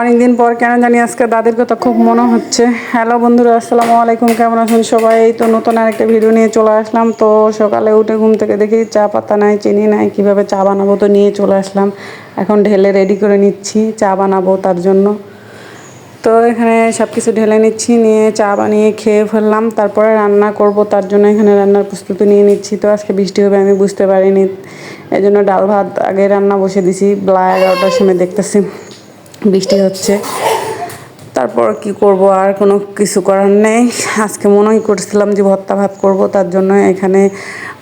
অনেকদিন পর, কেন জানি আজকে দাদির কথা খুব মনে হচ্ছে। হ্যালো বন্ধুরা, আসসালামু আলাইকুম, কেমন আছেন সবাই? এই তো নতুন আরেকটা ভিডিও নিয়ে চলে আসলাম। তো সকালে উঠে ঘুম থেকে দেখি চা পাতা নাই, চিনি নাই, কীভাবে চা বানাবো তো নিয়ে চলে আসলাম। এখন ঢেলে রেডি করে নিচ্ছি, চা বানাবো তার জন্য। তো এখানে সব কিছু ঢেলে নিচ্ছি, নিয়ে চা বানিয়ে খেয়ে ফেললাম। তারপরে রান্না করব, তার জন্য এখানে রান্নার প্রস্তুতি নিয়ে নিচ্ছি। তো আজকে বৃষ্টি হবে, আমি বুঝতে পারিনি। এই জন্য ডাল ভাত আগে রান্না বসে দিছি বেলা এগারোটার সময় দেখতেছি। বৃষ্টি হচ্ছে। তারপর কি করব? আর কোনো কিছু করার নেই। আজকে মনেই করছিলাম যে ভর্তা ভাত করব, তার জন্য এখানে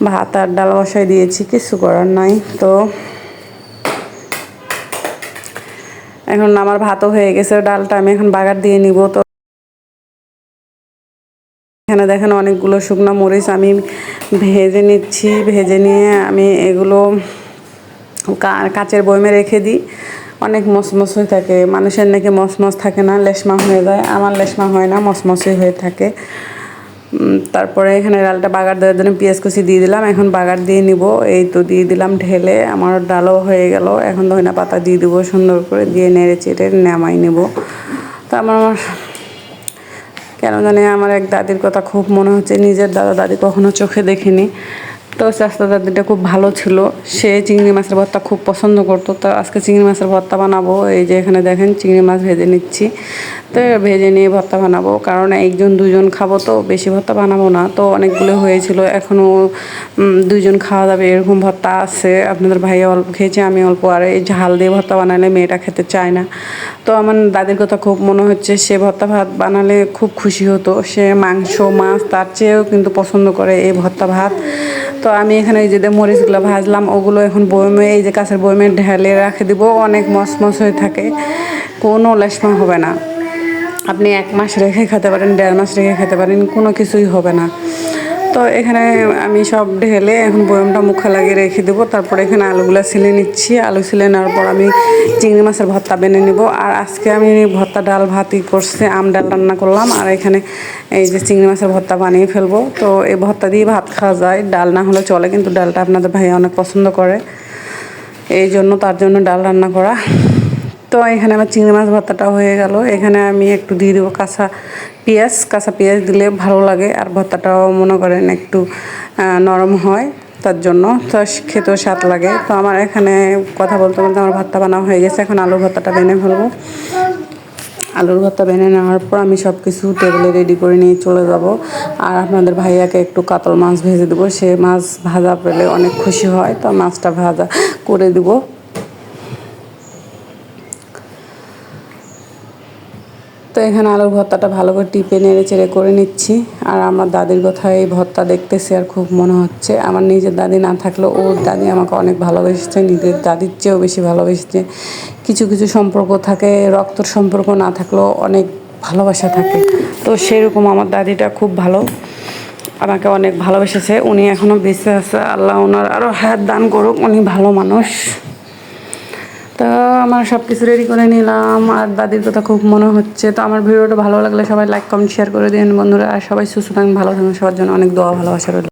ভাত আর ডাল বসাই দিয়েছি, কিছু করার নাই। তো এখন আমার ভাতও হয়ে গেছে, ডালটা আমি এখন বাগার দিয়ে নিব। তো এখানে দেখেন অনেকগুলো শুকনো মরিচ আমি ভেজে নিচ্ছি। ভেজে নিয়ে আমি এগুলো কাচের বয়মে রেখে দিই। অনেক মসমস হয়ে থাকে। মানুষের নাকি মসমস থাকে না, লেশমা হয়ে যায়। আমার লেশমা হয় না মসমসই হয়ে থাকে। তারপরে এখানে ডালটা বাগার দেওয়ার জন্য পেঁয়াজ কুচি দিয়ে দিলাম। এখন বাগার দিয়ে নিব। এই তো দিয়ে দিলাম ঢেলে। আমার ডালও হয়ে গেল। এখন ধনিয়া পাতা দিয়ে দিব সুন্দর করে। দিয়ে নেড়ে চেড়ে নামাই নেব। তো আমার কেন জানি আমার এক দাদির কথা খুব মনে হচ্ছে। নিজের দাদা দাদি কখনো চোখে দেখিনি। তো চাষা দাদিটা খুব ভালো ছিল। সে চিংড়ি মাছের ভর্তা খুব পছন্দ করতো। তো আজকে চিংড়ি মাছের ভর্তা বানাবো। এই যে এখানে দেখেন চিংড়ি মাছ ভেজে নিচ্ছি। তো ভেজে নিয়ে ভর্তা বানাবো। কারণ একজন, দুজন খাব তো বেশি ভর্তা বানাবো না। তো অনেকগুলো হয়েছিল। এখনও দুজন খাওয়া যাবে এরকম ভর্তা আছে। আপনাদের ভাইয়া অল্প খেয়েছে, আমি অল্প। আর এই ঝাল দিয়ে ভর্তা বানালে মেয়েটা খেতে চায় না। তো আমার দাদির কথা খুব মনে হচ্ছে, সে ভর্তা ভাত বানালে খুব খুশি হতো। সে মাংস, মাছ তার চেয়েও কিন্তু পছন্দ করে এই ভর্তা ভাত। তো আমি এখানে ওই যে মরিচগুলো ভাজলাম, ওগুলো এখন বয়মে এই যে কাছের বয়মে ঢেলে রাখে দিব। অনেক মসমস হয়ে থাকে। কোনো লেশমা হবে না। আপনি এক মাস রেখে খেতে পারেন, দেড় মাস রেখে খেতে পারেন, কোনো কিছুই হবে না। তো এখানে আমি সব ঢেলে এখন বয়মটা মুখে লাগিয়ে রেখে দেবো। তারপরে এখানে আলুগুলো ছিলে নিচ্ছি। আলু ছিলে নেওয়ার পর আমি চিংড়ি মাছের ভর্তা বেনে নিব। আর আজকে আমি ভর্তা ডাল ভাতই করছে, আম ডাল রান্না করলাম। আর এখানে এই যে চিংড়ি মাছের ভর্তা বানিয়ে ফেলব। তো এই ভর্তা দিয়ে ভাত খাওয়া যায়। ডাল না হলে চলে, কিন্তু ডালটা আপনাদের ভাই অনেক পছন্দ করে। এই জন্য তার জন্য ডাল রান্না করা। তো এখানে আমার চিংড়ি মাছ ভর্তাটা হয়ে গেল। এখানে আমি একটু দিয়ে দেবো কাঁচা পেঁয়াজ। কাঁচা পেঁয়াজ দিলে ভালো লাগে আর ভর্তাটাও মনে করেন একটু নরম হয় তার জন্য। তো খেতেও স্বাদ লাগে। তো আমার এখানে কথা বলতে বলতে আমার ভর্তা বানানো হয়ে গেছে। এখন আলু ভর্তাটা বেনে ফেলব। আলুর ভর্তা বেনে নেওয়ার পর আমি সব কিছু টেবিলে রেডি করে নিয়ে চলে যাব। আর আপনাদের ভাইয়াকে একটু কাতল মাছ ভেজে দেবো। সে মাছ ভাজা পেলে অনেক খুশি হয়। তো মাছটা ভাজা করে দেবো। তো এখানে আলুর ভর্তাটা ভালো করে টিপে নেড়ে চেড়ে করে নিচ্ছি। আর আমার দাদির কথা এই ভর্তা দেখতেছি আর খুব মনে হচ্ছে। আমার নিজের দাদি না থাকলেও ওর দাদি আমাকে অনেক ভালোবেসেছে, নিজের দাদির চেয়েও বেশি ভালোবেসেছে। কিছু কিছু সম্পর্ক থাকে, রক্তর সম্পর্ক না থাকলেও অনেক ভালোবাসা থাকে। তো সেরকম আমার দাদিটা খুব ভালো, আমাকে অনেক ভালোবেসেছে। উনি এখনও বেঁচে আছে। আল্লাহ ওনার আরও হায়াত দান করুক, উনি ভালো মানুষ। তো আমার সব কিছু রেডি করে নিলাম আর দাদির কথা খুব মনে হচ্ছে। তো আমার ভিডিওটা ভালো লাগলে সবাই লাইক কমেন্ট শেয়ার করে দিন বন্ধুরা। আর সবাই সুস্থ থাকুন ভালো থাকুন সবার জন্য অনেক দোয়া, ভালোবাসা রইল।